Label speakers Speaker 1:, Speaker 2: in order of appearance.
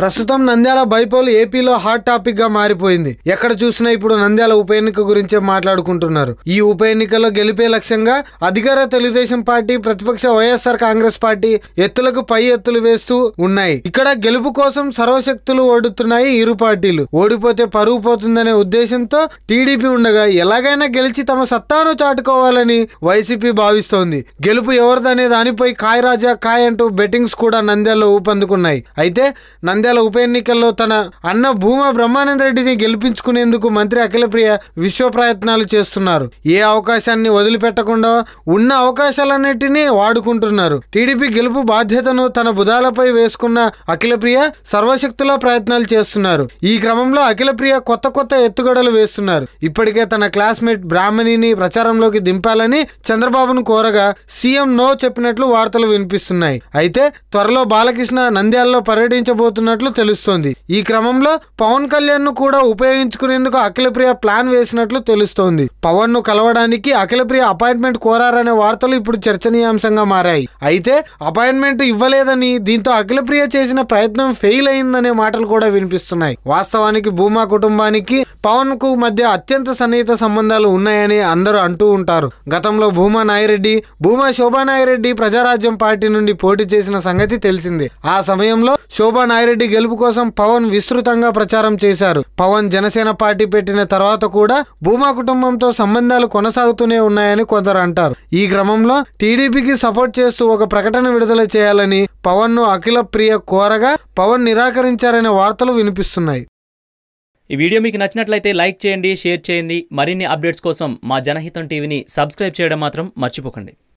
Speaker 1: ప్రస్తుతం నంద్యాల బైపోల్ ఏపీలో హాట్ టాపిక్గా మారిపోయింది. ఎక్కడ చూసినా ఇప్పుడు నంద్యాల ఉప ఎన్నిక గురించే మాట్లాడుకుంటున్నారు. ఈ ఉప ఎన్నికలో గెలిపే లక్ష్యంగా అధికార తెలుగుదేశం పార్టీ ప్రతిపక్ష వైఎస్ఆర్ కాంగ్రెస్ పార్టీ ఎత్తులకు పై ఎత్తులు వేస్తూ ఉన్నాయి. ఇక్కడ గెలుపు కోసం సర్వశక్తులు ఓడుతున్నాయి ఇరు పార్టీలు. ఓడిపోతే పరువు పోతుందనే ఉద్దేశంతో టీడీపీ ఉండగా ఎలాగైనా గెలిచి తమ సత్తాను చాటుకోవాలని వైసీపీ భావిస్తోంది. గెలుపు ఎవరిదనే దానిపై కాయ్ రాజా కాయ్ అంటూ బెట్టింగ్స్ కూడా నంద్యాలలో ఊపందుకున్నాయి. అయితే నంద్యాల ఉప ఎన్నికల్లో తన అన్న భూమా బ్రహ్మానంద రెడ్డిని గెలిపించుకునేందుకు మంత్రి అఖిలప్రియ విశ్వ ప్రయత్నాలు చేస్తున్నారు. ఏ అవకాశాన్ని వదిలిపెట్టకుండా ఉన్న అవకాశాలన్నిటినీ వాడుకుంటున్నారు. టీడీపీ గెలుపు బాధ్యతను తన బుధాలపై వేసుకున్న అఖిలప్రియ సర్వశక్తిలో ప్రయత్నాలు చేస్తున్నారు. ఈ క్రమంలో అఖిలప్రియ కొత్త కొత్త ఎత్తుగడలు వేస్తున్నారు. ఇప్పటికే తన క్లాస్మేట్ బ్రాహ్మణిని ప్రచారంలోకి దింపాలని చంద్రబాబును కోరగా సీఎం నో చెప్పినట్లు వార్తలు వినిపిస్తున్నాయి. అయితే త్వరలో బాలకృష్ణ నంద్యాలలో పర్యటించబోతున్నట్లు తెలుస్తోంది. ఈ క్రమంలో పవన్ కళ్యాణ్ను కూడా ఉపయోగించుకునేందుకు అఖిలప్రియ ప్లాన్ వేసినట్లు తెలుస్తోంది. పవన్ను కలవడానికి అఖిలప్రియ అపాయింట్మెంట్ కోరారనే వార్తలు ఇప్పుడు చర్చనీయాంశంగా మారాయి. అయితే అపాయింట్మెంట్ ఇవ్వలేదని దీంతో అఖిలప్రియ చేసిన ప్రయత్నం ఫెయిల్ అయిందనే మాటలు కూడా వినిపిస్తున్నాయి. వాస్తవానికి భూమా కుటుంబానికి పవన్కు మధ్య అత్యంత సన్నిహిత సంబంధాలు ఉన్నాయని అందరూ అంటూ ఉంటారు. గతంలో భూమా నాయిరెడ్డి భూమా శోభా నాయిరెడ్డి ప్రజారాజ్యం పార్టీ నుండి పోటీ చేసిన సంగతి తెలిసిందే. ఆ సమయంలో శోభా నాయిరెడ్డి గెలుపు కోసం పవన్ విస్తృతంగా ప్రచారం చేశారు. పవన్ జనసేన పార్టీ పెట్టిన తర్వాత కూడా భూమా కుటుంబంతో సంబంధాలు కొనసాగుతూనే ఉన్నాయని కొందరు అంటారు. ఈ క్రమంలో టీడీపీకి సపోర్ట్ చేస్తూ ఒక ప్రకటన విడుదల చేయాలని పవన్ను అఖిల ప్రియ కోరగా పవన్ నిరాకరించారనే వార్తలు వినిపిస్తున్నాయి.
Speaker 2: ఈ వీడియో మీకు నచ్చినట్లయితే లైక్ చేయండి షేర్ చేయండి. మరిన్ని అప్డేట్స్ కోసం మా జనహితం టీవీని సబ్స్క్రైబ్ చేయడం మాత్రం మర్చిపోకండి.